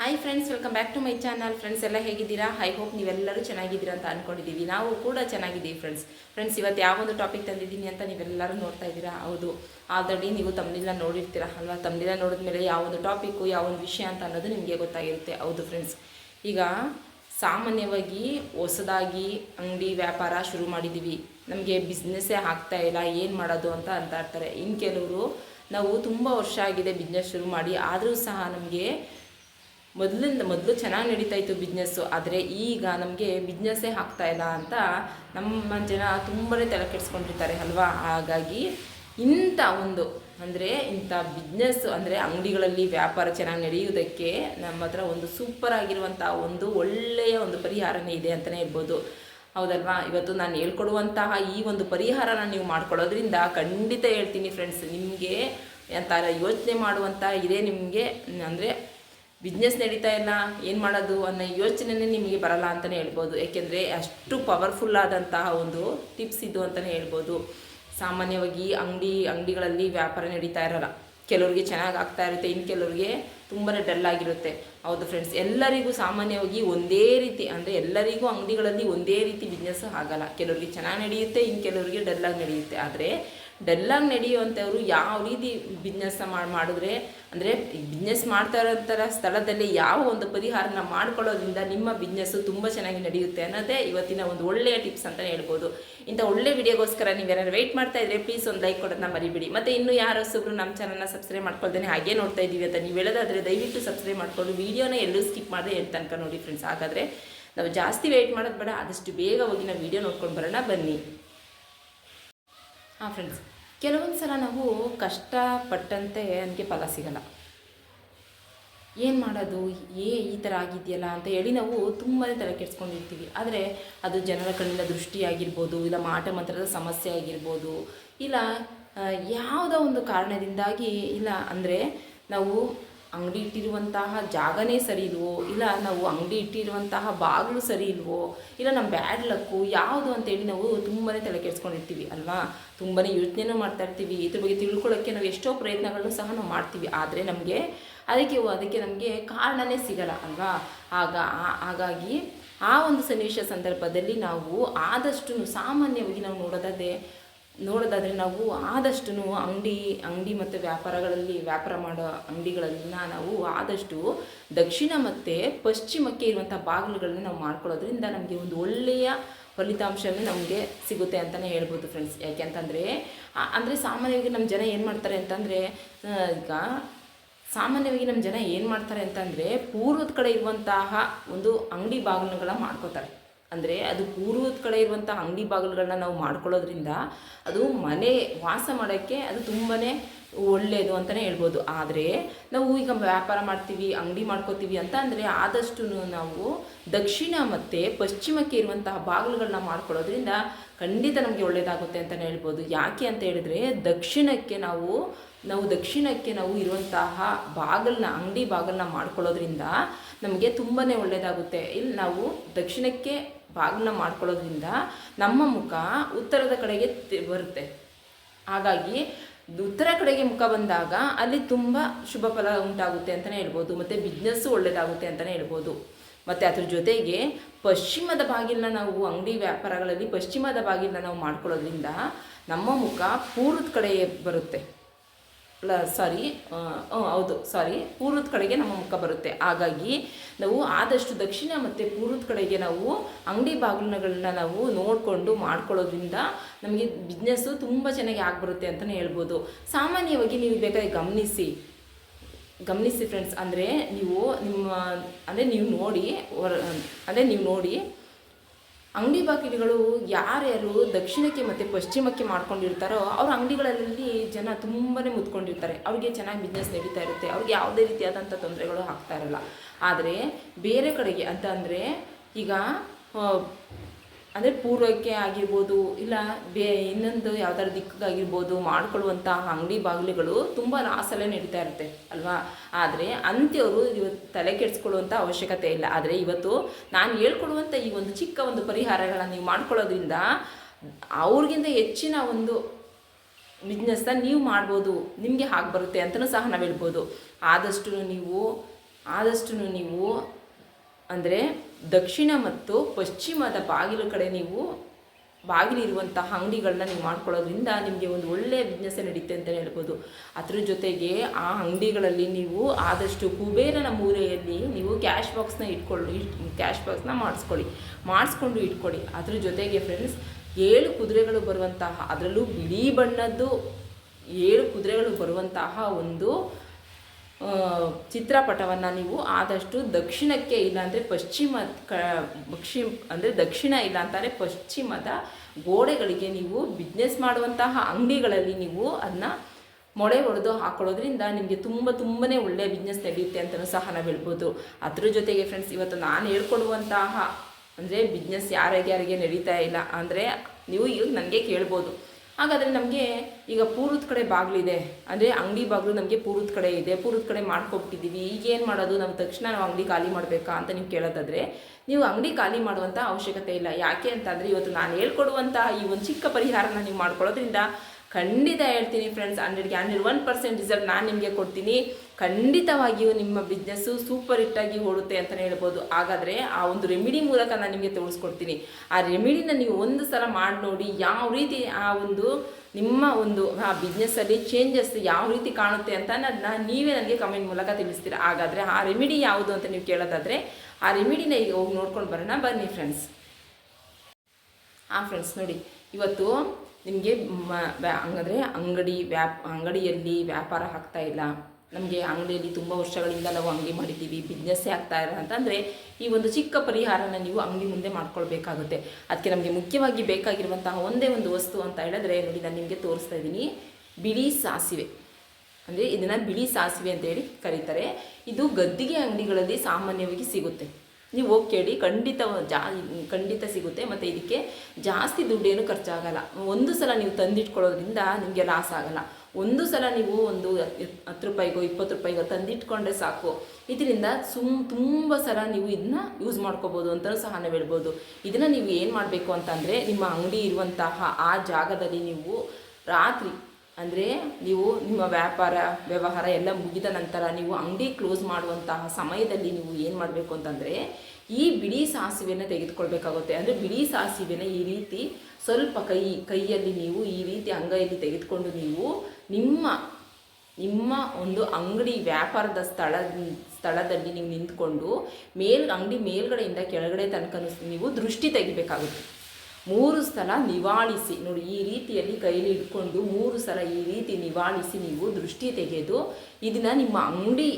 Hi friends welcome back to my channel friends ಎಲ್ಲ ಹೇಗಿದ್ದೀರಾ? I hope ನೀವೆಲ್ಲರೂ ಚೆನ್ನಾಗಿದ್ದೀರಾ ಅಂತ ಅಂದ್ಕೊಂಡಿದ್ದೀವಿ ನಾವು ಕೂಡ ಚೆನ್ನಾಗಿದ್ದೀವಿ ಫ್ರೆಂಡ್ಸ್ ಫ್ರೆಂಡ್ಸ್ ಇವತ್ತು ಯಾವೊಂದು ಟಾಪಿಕ್ ತಂದಿದ್ದೀನಿ ಅಂತ ನೀವೆಲ್ಲರೂ ನೋಡ್ತಾ ಇದ್ದೀರಾ? ಹೌದು. ಆಲ್ರೆಡಿ ನೀವು ತಮ್ಮನೆಲ್ಲ ನೋಡಿರ್ತೀರಾ ಅಲ್ವಾ? ತಮ್ಮನೆಲ್ಲ ನೋಡಿದ್ಮೇಲೆ ಯಾವೊಂದು ಟಾಪಿಕ್ಕು ಯಾವೊಂದು ವಿಷಯ ಅಂತ ಅನ್ನೋದು ನಿಮಗೆ ಗೊತ್ತಾಗಿರುತ್ತೆ. ಹೌದು ಫ್ರೆಂಡ್ಸ್ ಈಗ ಸಾಮಾನ್ಯವಾಗಿ ಹೊಸದಾಗಿ ಅಂಗಡಿ ವ್ಯಾಪಾರ ಶುರು ಮಾಡಿದ್ದೀವಿ. ನಮಗೆ ಬಿಸ್ನೆಸ್ಸೇ ಆಗ್ತಾ ಇಲ್ಲ. ಏನು ಮಾಡೋದು ಅಂತ ಅಂತ ಇರ್ತಾರೆ ಇನ್ನು ಕೆಲವರು ನಾವು ತುಂಬ ವರ್ಷ ಆಗಿದೆ ಬಿಸ್ನೆಸ್ ಶುರು ಮಾಡಿ. ಆದರೂ ಸಹ ನಮಗೆ ಮೊದಲಿಂದ ಮೊದಲು ಚೆನ್ನಾಗಿ ನಡೀತಾ ಇತ್ತು ಬಿಸ್ನೆಸ್ಸು. ಆದರೆ ಈಗ ನಮಗೆ ಬಿಸ್ನೆಸ್ಸೇ ಆಗ್ತಾ ಇಲ್ಲ ಅಂತ ನಮ್ಮ ಜನ ತುಂಬಾ ತಲೆ ಕೆಡಿಸ್ಕೊಂಡಿರ್ತಾರೆ ಅಲ್ವಾ? ಹಾಗಾಗಿ ಇಂಥ ಒಂದು, ಅಂದರೆ ಇಂಥ ಬಿಸ್ನೆಸ್ ಅಂದರೆ ಅಂಗಡಿಗಳಲ್ಲಿ ವ್ಯಾಪಾರ ಚೆನ್ನಾಗಿ ನಡೆಯುವುದಕ್ಕೆ ನಮ್ಮ ಹತ್ರ ಒಂದು ಸೂಪರ್ ಆಗಿರುವಂಥ ಒಂದು ಒಳ್ಳೆಯ ಒಂದು ಪರಿಹಾರನೇ ಇದೆ ಅಂತಲೇ ಹೇಳ್ಬೋದು. ಹೌದಲ್ವಾ? ಇವತ್ತು ನಾನು ಹೇಳ್ಕೊಡುವಂತಹ ಈ ಒಂದು ಪರಿಹಾರನ ನೀವು ಮಾಡ್ಕೊಳ್ಳೋದ್ರಿಂದ ಖಂಡಿತ ಹೇಳ್ತೀನಿ ಫ್ರೆಂಡ್ಸ್ ನಿಮಗೆ ಅಂತಾರ ಯೋಚನೆ ಮಾಡುವಂಥ ಇದೇ ನಿಮಗೆ, ಅಂದರೆ ಬಿಸ್ನೆಸ್ ನಡೀತಾ ಇಲ್ಲ, ಏನು ಮಾಡೋದು ಅನ್ನೋ ಯೋಚನೆನೇ ನಿಮಗೆ ಬರಲ್ಲ ಅಂತಲೇ ಹೇಳ್ಬೋದು. ಏಕೆಂದರೆ ಅಷ್ಟು ಪವರ್ಫುಲ್ ಆದಂತಹ ಒಂದು ಟಿಪ್ಸ್ ಇದು ಅಂತಲೇ ಹೇಳ್ಬೋದು. ಸಾಮಾನ್ಯವಾಗಿ ಅಂಗಡಿ, ಅಂಗಡಿಗಳಲ್ಲಿ ವ್ಯಾಪಾರ ನಡೀತಾ ಇರಲ್ಲ. ಕೆಲವರಿಗೆ ಚೆನ್ನಾಗಿ ಆಗ್ತಾ ಇರುತ್ತೆ ಇನ್ನು ಕೆಲವರಿಗೆ ತುಂಬಾ ಡಲ್ ಆಗಿರುತ್ತೆ. ಹೌದು ಫ್ರೆಂಡ್ಸ್ ಎಲ್ಲರಿಗೂ ಸಾಮಾನ್ಯವಾಗಿ ಒಂದೇ ರೀತಿ, ಅಂದರೆ ಎಲ್ಲರಿಗೂ ಅಂಗಡಿಗಳಲ್ಲಿ ಒಂದೇ ರೀತಿ ಬಿಸ್ನೆಸ್ ಆಗಲ್ಲ. ಕೆಲವರಿಗೆ ಚೆನ್ನಾಗಿ ನಡೆಯುತ್ತೆ ಇನ್ನು ಕೆಲವರಿಗೆ ಡಲ್ಲಾಗಿ ನಡೆಯುತ್ತೆ. ಆದರೆ ಡಲ್ಲಾಗಿ ನಡೆಯುವಂಥವ್ರು ಯಾವ ರೀತಿ ಬಿಸ್ನೆಸ್ನ ಮಾಡಿ, ಮಾಡಿದ್ರೆ, ಅಂದರೆ ಬಿಸ್ನೆಸ್ ಮಾಡ್ತಾ ಇರೋಂಥ ಸ್ಥಳದಲ್ಲಿ ಯಾವ ಒಂದು ಪರಿಹಾರನ ಮಾಡ್ಕೊಳ್ಳೋದ್ರಿಂದ ನಿಮ್ಮ ಬಿಸ್ನೆಸ್ಸು ತುಂಬ ಚೆನ್ನಾಗಿ ನಡೆಯುತ್ತೆ ಅನ್ನೋದೇ ಇವತ್ತಿನ ಒಂದು ಒಳ್ಳೆಯ ಟಿಪ್ಸ್ ಅಂತಲೇ ಹೇಳ್ಬೋದು. ಇಂಥ ಒಳ್ಳೆ ವಿಡಿಯೋಗೋಸ್ಕರ ನೀವೇನಾದ್ರು ವೆಯ್ಟ್ ಮಾಡ್ತಾ ಇದ್ರೆ ಪ್ಲೀಸ್ ಒಂದು ಲೈಕ್ ಕೊಡೋದನ್ನ ಮರಿಬೇಡಿ. ಮತ್ತು ಇನ್ನೂ ಯಾರು ಹೊಸಬ್ರು ನಮ್ಮ ಚಾನಲ್ನ ಸಬ್ಸ್ಕ್ರೈಬ್ ಮಾಡ್ಕೊಳ್ದೇನೆ ಹಾಗೆ ನೋಡ್ತಾ ಇದ್ದೀವಿ ಅಂತ ನೀವು ಹೇಳೋದಾದರೆ ದಯವಿಟ್ಟು ಸಬ್ಸ್ಕ್ರೈಬ್ ಮಾಡ್ಕೊಂಡು ವೀಡಿಯೋನ ಎಲ್ಲೂ ಸ್ಕಿಪ್ ಮಾಡದೆ ಎಲ್ಲಿ ತನಕ ನೋಡಿ ಫ್ರೆಂಡ್ಸ್ ಹಾಗಾದರೆ ನಾವು ಜಾಸ್ತಿ ವೆಯ್ಟ್ ಮಾಡೋದು ಬೇಡ, ಆದಷ್ಟು ಬೇಗ ಹೋಗಿ ನಾವು ವೀಡಿಯೋ ನೋಡ್ಕೊಂಡು ಬರೋಣ. ಬನ್ನಿ. ಹಾಂ ಫ್ರೆಂಡ್ಸ್ ಕೆಲವೊಂದು ಸಲ ನಾವು ಕಷ್ಟಪಟ್ಟಂತೆ ನನಗೆ ಫಲ ಸಿಗಲ್ಲ. ಏನು ಮಾಡೋದು? ಏ, ಈ ಥರ ಆಗಿದೆಯಲ್ಲ ಅಂತ ಹೇಳಿ ನಾವು ತುಂಬಾ ತಲೆ ಕೆಡಿಸ್ಕೊಂಡಿರ್ತೀವಿ. ಆದರೆ ಅದು ಜನರ ಕಣ್ಣಿನ ದೃಷ್ಟಿಯಾಗಿರ್ಬೋದು ಇಲ್ಲ ಮಾಟ ಮಂತ್ರದ ಸಮಸ್ಯೆ ಆಗಿರ್ಬೋದು, ಇಲ್ಲ ಯಾವುದೋ ಒಂದು ಕಾರಣದಿಂದಾಗಿ, ಇಲ್ಲ ಅಂದರೆ ನಾವು ಅಂಗಡಿ ಇಟ್ಟಿರುವಂತಹ ಜಾಗನೇ ಸರಿ ಇಲ್ವೋ, ಇಲ್ಲ ನಾವು ಅಂಗಡಿ ಇಟ್ಟಿರುವಂತಹ ಬಾಗಿಲು ಸರಿ ಇಲ್ವೋ, ಇಲ್ಲ ನಮ್ಮ ಬ್ಯಾಡ್ ಲಕ್ಕು ಯಾವುದು ಅಂತೇಳಿ ನಾವು ತುಂಬಾ ತಲೆ ಕೆಡಿಸ್ಕೊಂಡಿರ್ತೀವಿ, ಅಲ್ವಾ? ತುಂಬಾ ಯೋಚನೆನೂ ಮಾಡ್ತಾ ಇರ್ತೀವಿ, ಇದ್ರ ಬಗ್ಗೆ ತಿಳ್ಕೊಳ್ಳೋಕ್ಕೆ ನಾವು ಎಷ್ಟೋ ಪ್ರಯತ್ನಗಳನ್ನು ಸಹ ನಾವು ಮಾಡ್ತೀವಿ, ಆದರೆ ನಮಗೆ ಅದಕ್ಕೆ ಅದಕ್ಕೆ ನಮಗೆ ಕಾರಣನೇ ಸಿಗಲ್ಲ, ಅಲ್ವಾ? ಆಗ ಹಾಗಾಗಿ ಆ ಒಂದು ಸನ್ನಿವೇಶ ಸಂದರ್ಭದಲ್ಲಿ ನಾವು ಆದಷ್ಟು ಸಾಮಾನ್ಯವಾಗಿ ನಾವು ನೋಡೋದಾದ್ರೆ ನೋಡೋದಾದರೆ ನಾವು ಆದಷ್ಟು ಅಂಗಡಿ ಅಂಗಡಿ ಮತ್ತು ವ್ಯಾಪಾರಗಳಲ್ಲಿ ವ್ಯಾಪಾರ ಮಾಡೋ ಅಂಗಡಿಗಳನ್ನ ನಾವು ಆದಷ್ಟು ದಕ್ಷಿಣ ಮತ್ತು ಪಶ್ಚಿಮಕ್ಕೆ ಇರುವಂಥ ಬಾಗಿಲುಗಳನ್ನ ನಾವು ಮಾಡ್ಕೊಳ್ಳೋದ್ರಿಂದ ನಮಗೆ ಒಂದು ಒಳ್ಳೆಯ ಫಲಿತಾಂಶವೇ ನಮಗೆ ಸಿಗುತ್ತೆ ಅಂತಲೇ ಹೇಳ್ಬೋದು ಫ್ರೆಂಡ್ಸ್ ಯಾಕೆ ಅಂತಂದರೆ ಅಂದರೆ ಸಾಮಾನ್ಯವಾಗಿ ನಮ್ಮ ಜನ ಏನು ಮಾಡ್ತಾರೆ ಅಂತಂದರೆ ಈಗ ಸಾಮಾನ್ಯವಾಗಿ ನಮ್ಮ ಜನ ಏನು ಮಾಡ್ತಾರೆ ಅಂತಂದರೆ ಪೂರ್ವದ ಕಡೆ ಇರುವಂತಹ ಒಂದು ಅಂಗಡಿ ಬಾಗಿಲುಗಳನ್ನ ಮಾಡ್ಕೋತಾರೆ. ಅಂದರೆ ಅದು ಪೂರ್ವದ ಕಡೆ ಇರುವಂಥ ಅಂಗಡಿ ಬಾಗಿಲುಗಳನ್ನ ನಾವು ಮಾಡ್ಕೊಳ್ಳೋದ್ರಿಂದ ಅದು ಮನೆ ವಾಸ ಮಾಡೋಕ್ಕೆ ಅದು ತುಂಬಾ ಒಳ್ಳೆಯದು ಅಂತಲೇ ಹೇಳ್ಬೋದು. ಆದರೆ ನಾವು ಈಗ ವ್ಯಾಪಾರ ಮಾಡ್ತೀವಿ, ಅಂಗಡಿ ಮಾಡ್ಕೋತೀವಿ ಅಂತ ಅಂದರೆ ಆದಷ್ಟು ನಾವು ದಕ್ಷಿಣ ಮತ್ತು ಪಶ್ಚಿಮಕ್ಕೆ ಇರುವಂತಹ ಬಾಗಿಲುಗಳನ್ನ ಮಾಡ್ಕೊಳ್ಳೋದ್ರಿಂದ ಖಂಡಿತ ನಮಗೆ ಒಳ್ಳೆಯದಾಗುತ್ತೆ ಅಂತಲೇ ಹೇಳ್ಬೋದು. ಯಾಕೆ ಅಂತ ಹೇಳಿದ್ರೆ ದಕ್ಷಿಣಕ್ಕೆ ನಾವು ನಾವು ದಕ್ಷಿಣಕ್ಕೆ ನಾವು ಇರುವಂತಹ ಬಾಗಿಲನ್ನ, ಅಂಗಡಿ ಬಾಗಿಲನ್ನ ಮಾಡ್ಕೊಳ್ಳೋದ್ರಿಂದ ನಮಗೆ ತುಂಬಾ ಒಳ್ಳೆಯದಾಗುತ್ತೆ ಇಲ್ಲಿ ನಾವು ದಕ್ಷಿಣಕ್ಕೆ ಬಾಗಿಲನ್ನ ಮಾಡ್ಕೊಳ್ಳೋದ್ರಿಂದ ನಮ್ಮ ಮುಖ ಉತ್ತರದ ಕಡೆಗೆ ಬರುತ್ತೆ. ಹಾಗಾಗಿ ಉತ್ತರ ಕಡೆಗೆ ಮುಖ ಬಂದಾಗ ಅಲ್ಲಿ ತುಂಬ ಶುಭ ಫಲ ಉಂಟಾಗುತ್ತೆ ಅಂತಲೇ ಹೇಳ್ಬೋದು, ಮತ್ತು ಬಿಸ್ನೆಸ್ಸು ಒಳ್ಳೆಯದಾಗುತ್ತೆ ಅಂತಲೇ ಹೇಳ್ಬೋದು. ಮತ್ತು ಅದ್ರ ಜೊತೆಗೆ ಪಶ್ಚಿಮದ ಬಾಗಿಲನ್ನ ನಾವು ಅಂಗಡಿ ವ್ಯಾಪಾರಗಳಲ್ಲಿ ಪಶ್ಚಿಮದ ಬಾಗಿಲನ್ನ ನಾವು ಮಾಡ್ಕೊಳ್ಳೋದ್ರಿಂದ ನಮ್ಮ ಮುಖ ಪೂರ್ವದ ಕಡೆ ಬರುತ್ತೆ. ಅಲ್ಲ ಸಾರಿ ಹೌದು, ಸಾರಿ, ಪೂರ್ವದ ಕಡೆಗೆ ನಮ್ಮ ಮುಖ ಬರುತ್ತೆ. ಹಾಗಾಗಿ ನಾವು ಆದಷ್ಟು ದಕ್ಷಿಣ ಮತ್ತು ಪೂರ್ವದ ಕಡೆಗೆ ನಾವು ಅಂಗಡಿ ಬಾಗಿಲುಗಳನ್ನ ನಾವು ನೋಡಿಕೊಂಡು ಮಾಡ್ಕೊಳ್ಳೋದ್ರಿಂದ ನಮಗೆ ಬಿಸ್ನೆಸ್ಸು ತುಂಬ ಚೆನ್ನಾಗಿ ಆಗ್ಬರುತ್ತೆ ಅಂತಲೇ ಹೇಳ್ಬೋದು. ಸಾಮಾನ್ಯವಾಗಿ ನೀವು ಬೇಕಾದ್ರೆ ಗಮನಿಸಿ ಗಮನಿಸಿ ಫ್ರೆಂಡ್ಸ್ ಅಂದರೆ ನೀವು ನಿಮ್ಮ, ಅಂದರೆ ನೀವು ನೋಡಿ, ಹೊರ, ಅಂದರೆ ನೀವು ನೋಡಿ ಅಂಗಡಿ ಬಾಗಿಲುಗಳು ಯಾರ್ಯಾರು ದಕ್ಷಿಣಕ್ಕೆ ಮತ್ತು ಪಶ್ಚಿಮಕ್ಕೆ ಮಾಡ್ಕೊಂಡಿರ್ತಾರೋ ಅವ್ರ ಅಂಗಡಿಗಳಲ್ಲಿ ಜನ ತುಂಬಾ ಮುತ್ಕೊಂಡಿರ್ತಾರೆ. ಅವ್ರಿಗೆ ಚೆನ್ನಾಗಿ ಬಿಸ್ನೆಸ್ ನಡೀತಾ ಇರುತ್ತೆ. ಅವ್ರಿಗೆ ಯಾವುದೇ ರೀತಿಯಾದಂಥ ತೊಂದರೆಗಳು ಆಗ್ತಾ ಇರಲ್ಲ. ಆದರೆ ಬೇರೆ ಕಡೆಗೆ ಅಂತ ಅಂದರೆ ಈಗ ಅಂದರೆ ಪೂರ್ವಕ್ಕೆ ಆಗಿರ್ಬೋದು, ಇಲ್ಲ ಬೇ, ಇನ್ನೊಂದು ಯಾವ್ದಾದ್ರು ದಿಕ್ಕಾಗಿರ್ಬೋದು ಮಾಡ್ಕೊಳ್ಳುವಂಥ ಅಂಗಡಿ ಬಾಗಿಲುಗಳು ತುಂಬ ಲಾಸಲ್ಲೇ ನಡೀತಾ ಇರುತ್ತೆ, ಅಲ್ವಾ? ಆದರೆ ಅಂತ್ಯವರು ಇವತ್ತು ತಲೆ ಕೆಡಿಸ್ಕೊಳ್ಳುವಂಥ ಅವಶ್ಯಕತೆ ಇಲ್ಲ. ಆದರೆ ಇವತ್ತು ನಾನು ಹೇಳ್ಕೊಡುವಂಥ ಈ ಒಂದು ಚಿಕ್ಕ ಒಂದು ಪರಿಹಾರಗಳನ್ನು ನೀವು ಮಾಡ್ಕೊಳ್ಳೋದ್ರಿಂದ ಅವ್ರಿಗಿಂತ ಹೆಚ್ಚಿನ ಒಂದು ಬಿಸ್ನೆಸ್ನ ನೀವು ಮಾಡ್ಬೋದು, ನಿಮಗೆ ಹಾಗೆ ಬರುತ್ತೆ ಅಂತಲೂ ಸಹ ನಾವು ಹೇಳ್ಬೋದು. ಆದಷ್ಟು ನೀವು ಆದಷ್ಟು ನೀವು ಅಂದರೆ ದಕ್ಷಿಣ ಮತ್ತು ಪಶ್ಚಿಮದ ಬಾಗಿಲು ಕಡೆ ನೀವು ಬಾಗಿಲಿರುವಂತಹ ಅಂಗಡಿಗಳನ್ನ ನೀವು ಮಾಡ್ಕೊಳ್ಳೋದ್ರಿಂದ ನಿಮಗೆ ಒಂದು ಒಳ್ಳೆಯ ಬಿಸ್ನೆಸ್ ನಡೆಯುತ್ತೆ ಅಂತಲೇ ಹೇಳ್ಬೋದು. ಅದ್ರ ಜೊತೆಗೆ ಆ ಅಂಗಡಿಗಳಲ್ಲಿ ನೀವು ಆದಷ್ಟು ಕುಬೇರನ ಮೂಲೆಯಲ್ಲಿ ನೀವು ಕ್ಯಾಶ್ ಬಾಕ್ಸ್ನ ಇಟ್ಕೊಳ್ಳಿ ಕ್ಯಾಶ್ ಬಾಕ್ಸ್ನ ಮಾಡಿಸ್ಕೊಳ್ಳಿ. ಮಾಡಿಸ್ಕೊಂಡು ಇಟ್ಕೊಳ್ಳಿ. ಅದ್ರ ಜೊತೆಗೆ ಫ್ರೆಂಡ್ಸ್ ಏಳು ಕುದುರೆಗಳು ಬರುವಂತಹ, ಅದರಲ್ಲೂ ಬಿಳಿ ಬಣ್ಣದ್ದು ಏಳು ಕುದುರೆಗಳು ಬರುವಂತಹ ಒಂದು ಚಿತ್ರಪಟವನ್ನು ನೀವು ಆದಷ್ಟು ದಕ್ಷಿಣಕ್ಕೆ ಇಲ್ಲಾಂದರೆ ಪಶ್ಚಿಮ ಕ, ಪಶ್ಚಿಮ ಅಂದರೆ ದಕ್ಷಿಣ ಇಲ್ಲ ಅಂತಾರೆ ಪಶ್ಚಿಮದ ಗೋಡೆಗಳಿಗೆ ನೀವು ಬಿಸ್ನೆಸ್ ಮಾಡುವಂತಹ ಅಂಗಡಿಗಳಲ್ಲಿ ನೀವು ಅದನ್ನ ಮೊಳೆ ಹೊಡೆದು ಹಾಕೊಳ್ಳೋದ್ರಿಂದ ನಿಮಗೆ ತುಂಬ ತುಂಬಾ ಒಳ್ಳೆಯ ಬಿಸ್ನೆಸ್ ನಡೆಯುತ್ತೆ ಅಂತಲೂ ಸಹ ನಾವು ಹೇಳ್ಬೋದು. ಅದ್ರ ಜೊತೆಗೆ ಫ್ರೆಂಡ್ಸ್ ಇವತ್ತು ನಾನು ಹೇಳ್ಕೊಡುವಂತಹ ಅಂದರೆ ಬಿಸ್ನೆಸ್ ಯಾರಿಗೆ ನಡೀತಾ ಇಲ್ಲ ಅಂದರೆ ನೀವು ಈಗ ನನಗೆ ಕೇಳ್ಬೋದು. ಹಾಗಾದರೆ ನಮಗೆ ಈಗ ಪೂರ್ವದ ಕಡೆ ಬಾಗಿಲಿದೆ. ಅಂದರೆ ಅಂಗಡಿ ಬಾಗಿಲು ನಮಗೆ ಪೂರ್ವದ ಕಡೆ ಇದೆ. ಪೂರ್ವದ ಕಡೆ ಮಾಡ್ಕೊಬಿಟ್ಟಿದ್ದೀವಿ. ಈಗ ಏನು ಮಾಡೋದು? ನಮ್ಮ ತಕ್ಷಣ ನಾವು ಅಂಗಡಿ ಖಾಲಿ ಮಾಡಬೇಕಾ ಅಂತ ನೀವು ಕೇಳೋದಾದರೆ, ನೀವು ಅಂಗಡಿ ಖಾಲಿ ಮಾಡುವಂಥ ಅವಶ್ಯಕತೆ ಇಲ್ಲ. ಯಾಕೆ ಅಂತಂದರೆ ಇವತ್ತು ನಾನು ಹೇಳ್ಕೊಡುವಂಥ ಈ ಒಂದು ಚಿಕ್ಕ ಪರಿಹಾರನ ನೀವು ಮಾಡ್ಕೊಳ್ಳೋದ್ರಿಂದ ಖಂಡಿತ ಹೇಳ್ತೀನಿ ಫ್ರೆಂಡ್ಸ್ ಹಂಡ್ರೆಡ್ಗೆ ಹಂಡ್ರೆಡ್ ಒನ್ ಪರ್ಸೆಂಟ್ ರಿಸಲ್ಟ್ ನಾನು ನಿಮಗೆ ಕೊಡ್ತೀನಿ. ಖಂಡಿತವಾಗಿಯೂ ನಿಮ್ಮ ಬಿಸ್ನೆಸ್ಸು ಸೂಪರ್ ಹಿಟ್ಟಾಗಿ ಓಡುತ್ತೆ ಅಂತಲೇ ಹೇಳ್ಬೋದು. ಹಾಗಾದರೆ ಆ ಒಂದು ರೆಮಿಡಿ ಮೂಲಕ ನಾನು ನಿಮಗೆ ತೋರಿಸ್ಕೊಡ್ತೀನಿ. ಆ ರೆಮಿಡಿನ ನೀವು ಒಂದು ಸಲ ಮಾಡಿ ನೋಡಿ ಯಾವ ರೀತಿ ಆ ಒಂದು ನಿಮ್ಮ ಒಂದು ಆ ಬಿಸ್ನೆಸ್ಸಲ್ಲಿ ಚೇಂಜಸ್ ಯಾವ ರೀತಿ ಕಾಣುತ್ತೆ ಅಂತ ಅದನ್ನ ನೀವೇ ನನಗೆ ಕಮೆಂಟ್ ಮೂಲಕ ತಿಳಿಸ್ತೀರಾ. ಹಾಗಾದರೆ ಆ ರೆಮಿಡಿ ಯಾವುದು ಅಂತ ನೀವು ಕೇಳೋದಾದರೆ, ಆ ರೆಮಿಡಿನ ಈಗ ಹೋಗಿ ನೋಡ್ಕೊಂಡು ಬರೋಣ. ಬನ್ನಿ ಫ್ರೆಂಡ್ಸ್ ಹಾಂ ಫ್ರೆಂಡ್ಸ್ ನೋಡಿ, ಇವತ್ತು ನಿಮಗೆ ಹಂಗಂದರೆ ಅಂಗಡಿ ವ್ಯಾಪ್, ಅಂಗಡಿಯಲ್ಲಿ ವ್ಯಾಪಾರ ಆಗ್ತಾ ಇಲ್ಲ. ನಮಗೆ ಅಂಗಡಿಯಲ್ಲಿ ತುಂಬ ವರ್ಷಗಳಿಂದ ನಾವು ಅಂಗಡಿ ಮಾಡಿದ್ದೀವಿ ಬಿಸ್ನೆಸ್ಸೇ ಆಗ್ತಾ ಇಲ್ಲ ಅಂತಂದರೆ ಈ ಒಂದು ಚಿಕ್ಕ ಪರಿಹಾರನ ನೀವು ಅಂಗಡಿ ಮುಂದೆ ಮಾಡ್ಕೊಳ್ಬೇಕಾಗುತ್ತೆ. ಅದಕ್ಕೆ ನಮಗೆ ಮುಖ್ಯವಾಗಿ ಬೇಕಾಗಿರುವಂತಹ ಒಂದೇ ಒಂದು ವಸ್ತು ಅಂತ ಹೇಳಿದ್ರೆ ನೋಡಿ ನಾನು ನಿಮಗೆ ತೋರಿಸ್ತಾ ಇದ್ದೀನಿ. ಬಿಳಿ ಸಾಸಿವೆ. ಅಂದರೆ ಇದನ್ನು ಬಿಳಿ ಸಾಸಿವೆ ಅಂತ ಹೇಳಿ ಕರೀತಾರೆ. ಇದು ಗದ್ದಿಗೆ ಅಂಗಡಿಗಳಲ್ಲಿ ಸಾಮಾನ್ಯವಾಗಿ ಸಿಗುತ್ತೆ. ನೀವು ಹೋಗಿ ಕೇಳಿ, ಖಂಡಿತ ಜಾ ಖಂಡಿತ ಸಿಗುತ್ತೆ. ಮತ್ತು ಇದಕ್ಕೆ ಜಾಸ್ತಿ ದುಡ್ಡೇನು ಖರ್ಚಾಗಲ್ಲ. ಒಂದು ಸಲ ನೀವು ತಂದಿಟ್ಕೊಳ್ಳೋದ್ರಿಂದ ನಿಮಗೆ ಲಾಸ್ ಆಗಲ್ಲ. ಒಂದು ಸಲ ನೀವು ಒಂದು ಹತ್ತು ರೂಪಾಯಿಗೋ, ಇಪ್ಪತ್ತು ರೂಪಾಯಿಗೋ ತಂದಿಟ್ಕೊಂಡ್ರೆ ಸಾಕು. ಇದರಿಂದ ಸುಮ್ ತುಂಬ ಸಲ ನೀವು ಇದನ್ನ ಯೂಸ್ ಮಾಡ್ಕೋಬೋದು ಅಂತಲೂ ಸಹ ನಾವು ಹೇಳ್ಬೋದು. ಇದನ್ನು ನೀವು ಏನು ಮಾಡಬೇಕು ಅಂತಂದರೆ ನಿಮ್ಮ ಅಂಗಡಿ ಇರುವಂತಹ ಆ ಜಾಗದಲ್ಲಿ ನೀವು ರಾತ್ರಿ ಅಂದರೆ ನೀವು ನಿಮ್ಮ ವ್ಯಾಪಾರ, ವ್ಯವಹಾರ ಎಲ್ಲ ಮುಗಿದ ನಂತರ ನೀವು ಅಂಗಡಿ ಕ್ಲೋಸ್ ಮಾಡುವಂತಹ ಸಮಯದಲ್ಲಿ ನೀವು ಏನು ಮಾಡಬೇಕು ಅಂತಂದರೆ ಈ ಬಿಳಿ ಸಾಸಿವೆನ ತೆಗೆದುಕೊಳ್ಬೇಕಾಗುತ್ತೆ. ಅಂದರೆ ಬಿಳಿ ಸಾಸಿವೆನ ಈ ರೀತಿ ಸ್ವಲ್ಪ ಕೈ, ಕೈಯಲ್ಲಿ ನೀವು ಈ ರೀತಿ ಅಂಗೈಯಲ್ಲಿ ತೆಗೆದುಕೊಂಡು ನೀವು ನಿಮ್ಮ ನಿಮ್ಮ ಒಂದು ಅಂಗಡಿ ವ್ಯಾಪಾರದ ಸ್ಥಳ, ಸ್ಥಳದಲ್ಲಿ ನೀವು ನಿಂತ್ಕೊಂಡು ಮೇಲ್, ಅಂಗಡಿ ಮೇಲ್ಗಡೆಯಿಂದ ಕೆಳಗಡೆ ತನಕ ನೀವು ದೃಷ್ಟಿ ತೆಗಿಬೇಕಾಗುತ್ತೆ. ಮೂರು ಸಲ ನಿವಾಳಿಸಿ. ನೋಡಿ, ಈ ರೀತಿಯಲ್ಲಿ ಕೈಲಿ ಇಟ್ಕೊಂಡು ಮೂರು ಸಲ ಈ ರೀತಿ ನಿವಾಳಿಸಿ ನೀವು ದೃಷ್ಟಿ ತೆಗೆದು ಇದನ್ನು ನಿಮ್ಮ ಅಂಗಡಿ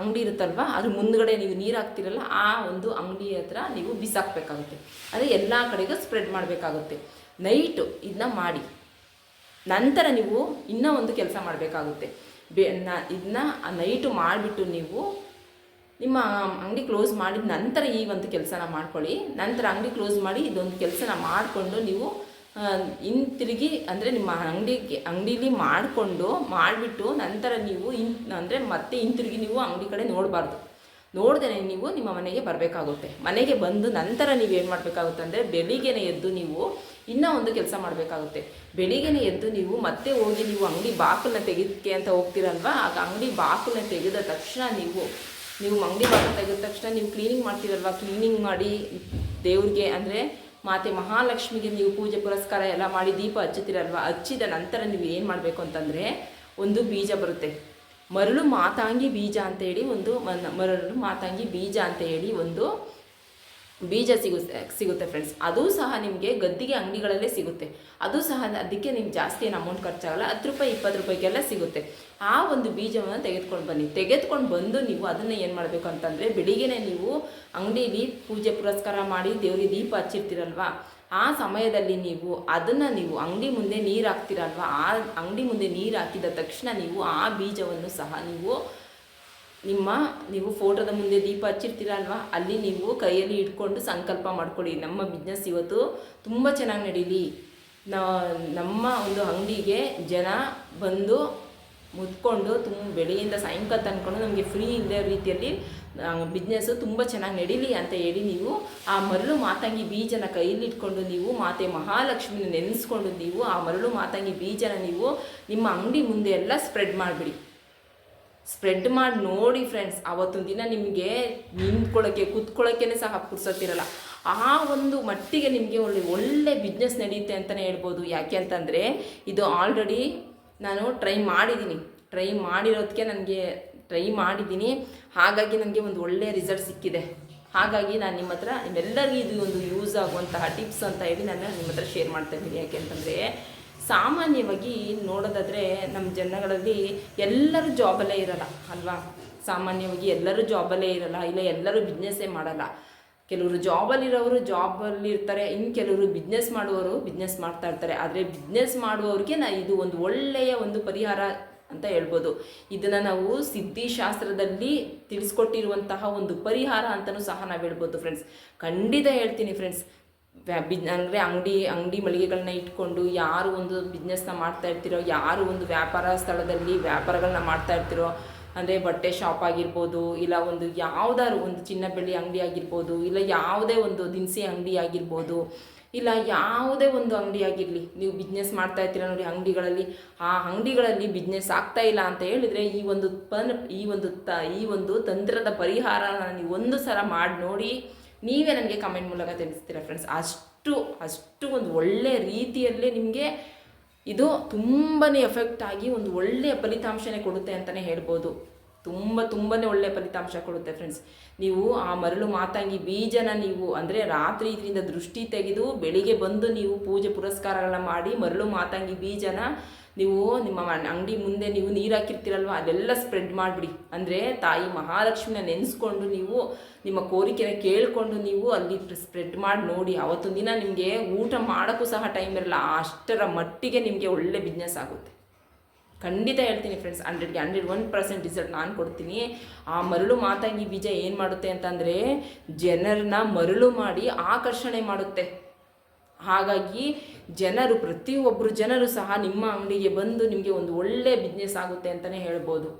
ಅಂಗಡಿ ಇರುತ್ತಲ್ವ? ಅದ್ರ ಮುಂದ್ಗಡೆ ನೀವು ನೀರು ಹಾಕ್ತಿರಲ್ಲ, ಆ ಒಂದು ಅಂಗಡಿ ಹತ್ರ ನೀವು ಬಿಸಾಕಬೇಕಾಗುತ್ತೆ. ಅದೇ ಎಲ್ಲ ಕಡೆಗೂ ಸ್ಪ್ರೆಡ್ ಮಾಡಬೇಕಾಗುತ್ತೆ. ನೈಟು ಇದನ್ನ ಮಾಡಿ. ನಂತರ ನೀವು ಇನ್ನೂ ಒಂದು ಕೆಲಸ ಮಾಡಬೇಕಾಗುತ್ತೆ. ಬೆ, ನ, ಇದನ್ನ ನೈಟು ಮಾಡಿಬಿಟ್ಟು ನೀವು ನಿಮ್ಮ ಅಂಗಡಿ ಕ್ಲೋಸ್ ಮಾಡಿದ ನಂತರ ಈ ಒಂದು ಕೆಲಸನ ಮಾಡ್ಕೊಳ್ಳಿ. ನಂತರ ಅಂಗಡಿ ಕ್ಲೋಸ್ ಮಾಡಿ ಇದೊಂದು ಕೆಲಸನ ಮಾಡಿಕೊಂಡು ನೀವು ಹಿಂತಿರುಗಿ, ಅಂದರೆ ನಿಮ್ಮ ಅಂಗಡಿಗೆ, ಅಂಗಡೀಲಿ ಮಾಡಿಕೊಂಡು, ಮಾಡಿಬಿಟ್ಟು ನಂತರ ನೀವು ಇನ್, ಅಂದರೆ ಮತ್ತೆ ಹಿಂತಿರುಗಿ ನೀವು ಅಂಗಡಿ ಕಡೆ ನೋಡಬಾರ್ದು. ನೋಡ್ದೇ ನೀವು ನಿಮ್ಮ ಮನೆಗೆ ಬರಬೇಕಾಗುತ್ತೆ. ಮನೆಗೆ ಬಂದು ನಂತರ ನೀವು ಏನು ಮಾಡಬೇಕಾಗುತ್ತೆ ಅಂದರೆ ಬೆಳಿಗ್ಗೆನೇ ಎದ್ದು ನೀವು ಇನ್ನೂ ಒಂದು ಕೆಲಸ ಮಾಡಬೇಕಾಗುತ್ತೆ. ಬೆಳಿಗ್ಗೆನೇ ಎದ್ದು ನೀವು ಮತ್ತೆ ಹೋಗಿ ನೀವು ಅಂಗಡಿ ಬಾಕಲನ್ನ ತೆಗೆದಕ್ಕೆ ಅಂತ ಹೋಗ್ತೀರಲ್ವ? ಆಗ ಅಂಗಡಿ ಬಾಕಲನ್ನ ತೆಗೆದ ತಕ್ಷಣ ನೀವು ನೀವು ಮಂಗಡಿ ಬಾಗಿಲು ತೆಗೆದ ತಕ್ಷಣ ನೀವು ಕ್ಲೀನಿಂಗ್ ಮಾಡ್ತೀರಲ್ವ? ಕ್ಲೀನಿಂಗ್ ಮಾಡಿ ದೇವ್ರಿಗೆ ಅಂದರೆ ಮಾತೆ ಮಹಾಲಕ್ಷ್ಮಿಗೆ ನೀವು ಪೂಜೆ ಪುರಸ್ಕಾರ ಎಲ್ಲ ಮಾಡಿ ದೀಪ ಹಚ್ಚುತ್ತೀರಲ್ವ? ಹಚ್ಚಿದ ನಂತರ ನೀವು ಏನು ಮಾಡಬೇಕು ಅಂತಂದರೆ ಒಂದು ಬೀಜ ಬರುತ್ತೆ. ಮರಳು ಮಾತಾಂಗಿ ಬೀಜ ಅಂತ ಹೇಳಿ ಒಂದು ಮರಳು ಮಾತಾಂಗಿ ಬೀಜ ಅಂತ ಹೇಳಿ ಒಂದು ಬೀಜ ಸಿಗುತ್ತೆ ಸಿಗುತ್ತೆ ಫ್ರೆಂಡ್ಸ್ ಅದು ಸಹ ನಿಮಗೆ ಗದ್ದಿಗೆ ಅಂಗಡಿಗಳಲ್ಲೇ ಸಿಗುತ್ತೆ. ಅದು ಸಹ ಅದಕ್ಕೆ ನಿಮ್ಗೆ ಜಾಸ್ತಿ ಏನು ಅಮೌಂಟ್ ಖರ್ಚಾಗಲ್ಲ, ಹತ್ತು ರೂಪಾಯಿ, ಇಪ್ಪತ್ತು ರೂಪಾಯಿಗೆಲ್ಲ ಸಿಗುತ್ತೆ. ಆ ಒಂದು ಬೀಜವನ್ನು ತೆಗೆದುಕೊಂಡು ಬನ್ನಿ. ತೆಗೆದುಕೊಂಡು ಬಂದು ನೀವು ಅದನ್ನು ಏನು ಮಾಡಬೇಕು ಅಂತಂದರೆ ಬೆಳಿಗ್ಗೆ ನೀವು ಅಂಗಡಿಲಿ ಪೂಜೆ ಪುರಸ್ಕಾರ ಮಾಡಿ ದೇವರಿಗೆ ದೀಪ ಹಚ್ಚಿರ್ತೀರಲ್ವಾ? ಆ ಸಮಯದಲ್ಲಿ ನೀವು ಅದನ್ನು ನೀವು ಅಂಗಡಿ ಮುಂದೆ ನೀರು ಹಾಕ್ತೀರಲ್ವ? ಆ ಅಂಗಡಿ ಮುಂದೆ ನೀರು ಹಾಕಿದ ತಕ್ಷಣ ನೀವು ಆ ಬೀಜವನ್ನು ಸಹ ನೀವು ನಿಮ್ಮ, ನೀವು ಫೋಟೋದ ಮುಂದೆ ದೀಪ ಹಚ್ಚಿರ್ತೀರಲ್ವಾ? ಅಲ್ಲಿ ನೀವು ಕೈಯಲ್ಲಿ ಇಟ್ಕೊಂಡು ಸಂಕಲ್ಪ ಮಾಡ್ಕೊಳ್ಳಿ. ನಮ್ಮ ಬಿಸ್ನೆಸ್ ಇವತ್ತು ತುಂಬ ಚೆನ್ನಾಗಿ ನಡೀಲಿ. ನಮ್ಮ ಒಂದು ಅಂಗಡಿಗೆ ಜನ ಬಂದು ಮುತ್ಕೊಂಡು ತುಂಬ ಬೆಳೆಯಿಂದ ಸಾಯಂಕಾಲ ತನ್ಕೊಂಡು ನಮಗೆ ಫ್ರೀ ಇಲ್ಲದೆ ರೀತಿಯಲ್ಲಿ ಬಿಸ್ನೆಸ್ಸು ತುಂಬ ಚೆನ್ನಾಗಿ ನಡೀಲಿ ಅಂತ ಹೇಳಿ ನೀವು ಆ ಮರಳು ಮಾತಂಗಿ ಬೀಜನ ಕೈಯಲ್ಲಿ ಇಟ್ಕೊಂಡು ನೀವು, ಮಾತೆ ಮಹಾಲಕ್ಷ್ಮಿನ ನೆನೆಸ್ಕೊಂಡು ನೀವು ಆ ಮರಳು ಮಾತಂಗಿ ಬೀಜನ ನೀವು ನಿಮ್ಮ ಅಂಗಡಿ ಮುಂದೆ ಎಲ್ಲ ಸ್ಪ್ರೆಡ್ ಮಾಡಿಬಿಡಿ. ಸ್ಪ್ರೆಡ್ ಮಾಡಿ ನೋಡಿ ಫ್ರೆಂಡ್ಸ್ ಅವತ್ತೊಂದು ದಿನ ನಿಮಗೆ ನಿಂತ್ಕೊಳ್ಳೋಕ್ಕೆ ಕೂತ್ಕೊಳ್ಳೋಕ್ಕೇ ಸಹ ಪುರ್ಸತ್ತಿರಲ್ಲ. ಆ ಒಂದು ಮಟ್ಟಿಗೆ ನಿಮಗೆ ಒಳ್ಳೆ ಒಳ್ಳೆ ಬಿಸ್ನೆಸ್ ನಡೆಯುತ್ತೆ ಅಂತಲೇ ಹೇಳ್ಬೋದು. ಯಾಕೆ ಅಂತಂದರೆ, ಇದು ಆಲ್ರೆಡಿ ನಾನು ಟ್ರೈ ಮಾಡಿದ್ದೀನಿ ಟ್ರೈ ಮಾಡಿರೋದಕ್ಕೆ ನನಗೆ ಟ್ರೈ ಮಾಡಿದ್ದೀನಿ ಹಾಗಾಗಿ ನನಗೆ ಒಂದು ಒಳ್ಳೆ ರಿಸಲ್ಟ್ ಸಿಕ್ಕಿದೆ. ಹಾಗಾಗಿ ನಾನು ನಿಮ್ಮ ಹತ್ರ ನಿಮ್ಮೆಲ್ಲರಿಗೂ ಇದು ಒಂದು ಯೂಸ್ ಆಗುವಂತಹ ಟಿಪ್ಸ್ ಅಂತ ಹೇಳಿ ನಾನು ನಿಮ್ಮ ಹತ್ರ ಶೇರ್ ಮಾಡ್ತಾ ಇದ್ದೀನಿ. ಯಾಕೆ ಅಂತಂದರೆ ಸಾಮಾನ್ಯವಾಗಿ ನೋಡೋದಾದರೆ ನಮ್ಮ ಜನಗಳಲ್ಲಿ ಎಲ್ಲರೂ ಜಾಬಲ್ಲೇ ಇರಲ್ಲ, ಅಲ್ವಾ? ಸಾಮಾನ್ಯವಾಗಿ ಎಲ್ಲರೂ ಜಾಬಲ್ಲೇ ಇರಲ್ಲ, ಇಲ್ಲ ಎಲ್ಲರೂ ಬಿಸ್ನೆಸ್ಸೇ ಮಾಡಲ್ಲ. ಕೆಲವರು ಜಾಬಲ್ಲಿರೋರು ಜಾಬಲ್ಲಿ ಇರ್ತಾರೆ ಇನ್ನು ಕೆಲವರು ಬಿಸ್ನೆಸ್ ಮಾಡುವವರು ಬಿಸ್ನೆಸ್ ಮಾಡ್ತಾ ಇರ್ತಾರೆ. ಆದರೆ ಬಿಸ್ನೆಸ್ ಮಾಡುವವ್ರಿಗೆ ನಾ ಇದು ಒಂದು ಒಳ್ಳೆಯ ಒಂದು ಪರಿಹಾರ ಅಂತ ಹೇಳ್ಬೋದು. ಇದನ್ನು ನಾವು ಸಿದ್ಧಿಶಾಸ್ತ್ರದಲ್ಲಿ ತಿಳಿಸ್ಕೊಟ್ಟಿರುವಂತಹ ಒಂದು ಪರಿಹಾರ ಅಂತಲೂ ಸಹ ನಾವು ಹೇಳ್ಬೋದು ಫ್ರೆಂಡ್ಸ್ ಖಂಡಿತ ಹೇಳ್ತೀನಿ ಫ್ರೆಂಡ್ಸ್ ಬಿಜ್ ಅಂದರೆ ಅಂಗಡಿ ಅಂಗಡಿ ಮಳಿಗೆಗಳನ್ನ ಇಟ್ಕೊಂಡು ಯಾರು ಒಂದು ಬಿಸ್ನೆಸ್ನ ಮಾಡ್ತಾ ಇರ್ತಿರೋ, ಯಾರು ಒಂದು ವ್ಯಾಪಾರ ಸ್ಥಳದಲ್ಲಿ ವ್ಯಾಪಾರಗಳನ್ನ ಮಾಡ್ತಾ ಇರ್ತಿರೋ, ಅಂದರೆ ಬಟ್ಟೆ ಶಾಪ್ ಆಗಿರ್ಬೋದು, ಇಲ್ಲ ಒಂದು ಯಾವುದಾದ್ರು ಒಂದು ಚಿನ್ನ ಬೆಳ್ಳಿ ಅಂಗಡಿ ಆಗಿರ್ಬೋದು, ಇಲ್ಲ ಯಾವುದೇ ಒಂದು ದಿನಸಿ ಅಂಗಡಿ ಆಗಿರ್ಬೋದು, ಇಲ್ಲ ಯಾವುದೇ ಒಂದು ಅಂಗಡಿ ಆಗಿರಲಿ, ನೀವು ಬಿಸ್ನೆಸ್ ಮಾಡ್ತಾ ಇರ್ತೀರ ನೋಡಿ ಅಂಗಡಿಗಳಲ್ಲಿ, ಆ ಅಂಗಡಿಗಳಲ್ಲಿ ಬಿಸ್ನೆಸ್ ಆಗ್ತಾ ಇಲ್ಲ ಅಂತ ಹೇಳಿದರೆ ಈ ಒಂದು ಪನ್ ಈ ಒಂದು ತ ಈ ಒಂದು ತಂತ್ರದ ಪರಿಹಾರನ ನೀವು ಒಂದು ಸಲ ಮಾಡಿ ನೋಡಿ ನೀವೇ ನನಗೆ ಕಮೆಂಟ್ ಮೂಲಕ ತಿಳಿಸ್ತೀರಾ ಫ್ರೆಂಡ್ಸ್ ಅಷ್ಟು ಅಷ್ಟು ಒಂದು ಒಳ್ಳೆಯ ರೀತಿಯಲ್ಲೇ ನಿಮಗೆ ಇದು ತುಂಬಾ ಎಫೆಕ್ಟ್ ಆಗಿ ಒಂದು ಒಳ್ಳೆಯ ಫಲಿತಾಂಶನೇ ಕೊಡುತ್ತೆ ಅಂತಲೇ ಹೇಳ್ಬೋದು. ತುಂಬ ತುಂಬಾ ಒಳ್ಳೆಯ ಫಲಿತಾಂಶ ಕೊಡುತ್ತೆ ಫ್ರೆಂಡ್ಸ್ ನೀವು ಆ ಮರಳು ಮಾತಂಗಿ ಬೀಜನ ನೀವು ಅಂದರೆ ರಾತ್ರಿ ಇದರಿಂದ ದೃಷ್ಟಿ ತೆಗೆದು ಬೆಳಿಗ್ಗೆ ಬಂದು ನೀವು ಪೂಜೆ ಪುರಸ್ಕಾರಗಳನ್ನ ಮಾಡಿ ಮರಳು ಮಾತಂಗಿ ಬೀಜನ ನೀವು ನಿಮ್ಮ ಅಂಗಡಿ ಮುಂದೆ ನೀವು ನೀರು ಹಾಕಿರ್ತೀರಲ್ವ ಅದೆಲ್ಲ ಸ್ಪ್ರೆಡ್ ಮಾಡಿಬಿಡಿ. ಅಂದರೆ ತಾಯಿ ಮಹಾಲಕ್ಷ್ಮಿನ ನೆನೆಸ್ಕೊಂಡು ನೀವು ನಿಮ್ಮ ಕೋರಿಕೆನ ಕೇಳಿಕೊಂಡು ನೀವು ಅಲ್ಲಿ ಸ್ಪ್ರೆಡ್ ಮಾಡಿ ನೋಡಿ. ಅವತ್ತೊಂದಿನ ದಿನ ನಿಮಗೆ ಊಟ ಮಾಡೋಕ್ಕೂ ಸಹ ಟೈಮ್ ಇರಲ್ಲ. ಅಷ್ಟರ ಮಟ್ಟಿಗೆ ನಿಮಗೆ ಒಳ್ಳೆ ಬಿಸ್ನೆಸ್ ಆಗುತ್ತೆ. ಖಂಡಿತ ಹೇಳ್ತೀನಿ ಫ್ರೆಂಡ್ಸ್ ಹಂಡ್ರೆಡ್ಗೆ ಹಂಡ್ರೆಡ್ ಒನ್ ಪರ್ಸೆಂಟ್ ರಿಸಲ್ಟ್ ನಾನು ಕೊಡ್ತೀನಿ. ಆ ಮರಳು ಮಾತಾಗಿ ಬೀಜ ಏನು ಮಾಡುತ್ತೆ ಅಂತಂದರೆ ಜನರನ್ನ ಮರಳು ಮಾಡಿ ಆಕರ್ಷಣೆ ಮಾಡುತ್ತೆ. ಹಾಗಾಗಿ ಜನರು ಪ್ರತಿಯೊಬ್ಬರು ಜನರು ಸಹ ನಿಮ್ಮ ಅಂಗಡಿಗೆ ಬಂದು ನಿಮಗೆ ಒಂದು ಒಳ್ಳೆಯ ಬಿಸ್ನೆಸ್ ಆಗುತ್ತೆ ಅಂತಲೇ ಹೇಳ್ಬೋದು.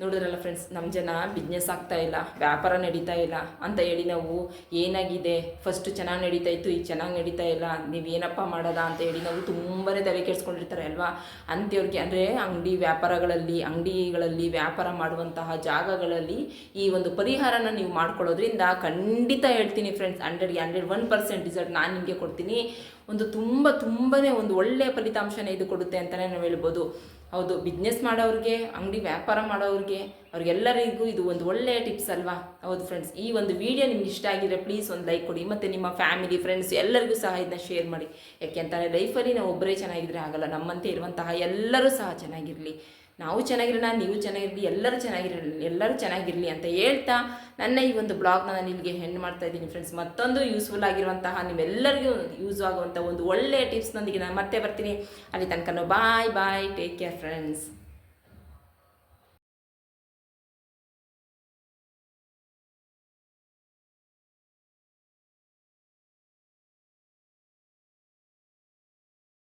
ನೋಡಿದ್ರಲ್ಲ ಫ್ರೆಂಡ್ಸ್ ನಮ್ಮ ಜನ ಬಿಸ್ನೆಸ್ ಆಗ್ತಾ ಇಲ್ಲ, ವ್ಯಾಪಾರ ನಡೀತಾ ಇಲ್ಲ ಅಂತ ಹೇಳಿ ನಾವು ಏನಾಗಿದೆ? ಫಸ್ಟ್ ಚೆನ್ನಾಗಿ ನಡೀತಾ ಇತ್ತು, ಈಗ ಚೆನ್ನಾಗಿ ನಡೀತಾ ಇಲ್ಲ ನೀವು ಏನಪ್ಪ ಮಾಡೋದ ಅಂತ ಹೇಳಿ ನಾವು ತುಂಬಾ ತಲೆ ಕೆಡಿಸ್ಕೊಂಡಿರ್ತಾರೆ ಅಲ್ವಾ? ಅಂಥವ್ರಿಗೆ, ಅಂದರೆ ಅಂಗಡಿ ವ್ಯಾಪಾರಗಳಲ್ಲಿ, ಅಂಗಡಿಗಳಲ್ಲಿ ವ್ಯಾಪಾರ ಮಾಡುವಂತಹ ಜಾಗಗಳಲ್ಲಿ ಈ ಒಂದು ಪರಿಹಾರನ ನೀವು ಮಾಡ್ಕೊಳ್ಳೋದ್ರಿಂದ ಖಂಡಿತ ಹೇಳ್ತೀನಿ ಫ್ರೆಂಡ್ಸ್ ಹಂಡ್ರೆಡ್ಗೆ ಹಂಡ್ರೆಡ್ ಒನ್ ಪರ್ಸೆಂಟ್ ರಿಸಲ್ಟ್ ನಾನು ನಿಮಗೆ ಕೊಡ್ತೀನಿ. ಒಂದು ತುಂಬ ತುಂಬಾ ಒಂದು ಒಳ್ಳೆಯ ಫಲಿತಾಂಶನೇ ಇದು ಕೊಡುತ್ತೆ ಅಂತಲೇ ನಾವು ಹೇಳ್ಬೋದು. ಹೌದು ಬಿಸ್ನೆಸ್ ಮಾಡೋರಿಗೆ ಅಂಗಡಿ ವ್ಯಾಪಾರ ಮಾಡೋರಿಗೆ ಅವ್ರಿಗೆಲ್ಲರಿಗೂ ಇದು ಒಂದು ಒಳ್ಳೆಯ ಟಿಪ್ಸ್ ಅಲ್ವಾ? ಹೌದು ಫ್ರೆಂಡ್ಸ್ ಈ ಒಂದು ವಿಡಿಯೋ ನಿಮ್ಗೆ ಇಷ್ಟ ಆಗಿದ್ರೆ ಪ್ಲೀಸ್ ಒಂದು ಲೈಕ್ ಕೊಡಿ, ಮತ್ತು ನಿಮ್ಮ ಫ್ಯಾಮಿಲಿ ಫ್ರೆಂಡ್ಸ್ ಎಲ್ಲರಿಗೂ ಸಹ ಇದನ್ನ ಶೇರ್ ಮಾಡಿ. ಯಾಕೆ ಅಂತಂದರೆ ಲೈಫಲ್ಲಿ ನಾವು ಒಬ್ಬರೇ ಚೆನ್ನಾಗಿದ್ರೆ ಆಗಲ್ಲ, ನಮ್ಮಂತೆ ಇರುವಂತಹ ಎಲ್ಲರೂ ಸಹ ಚೆನ್ನಾಗಿರಲಿ. ನಾವು ಚೆನ್ನಾಗಿರೋಣ, ನೀವು ಚೆನ್ನಾಗಿರಲಿ ಎಲ್ಲರೂ ಚೆನ್ನಾಗಿರಲಿ ಎಲ್ಲರೂ ಚೆನ್ನಾಗಿರಲಿ ಅಂತ ಹೇಳ್ತಾ ನನ್ನ ಈ ಒಂದು ಬ್ಲಾಗ್ನ ನಾನು ಇಲ್ಲಿಗೆ ಹೆಣ್ಣು ಮಾಡ್ತಾ ಇದ್ದೀನಿ ಫ್ರೆಂಡ್ಸ್ ಮತ್ತೊಂದು ಯೂಸ್ಫುಲ್ ಆಗಿರುವಂತಹ ನಿಮ್ಮೆಲ್ಲರಿಗೂ ಯೂಸ್ ಆಗುವಂಥ ಒಂದು ಒಳ್ಳೆಯ ಟಿಪ್ಸ್ನೊಂದಿಗೆ ನಾನು ಮತ್ತೆ ಬರ್ತೀನಿ. ಅಲ್ಲಿ ತನಕ bye bye take care friends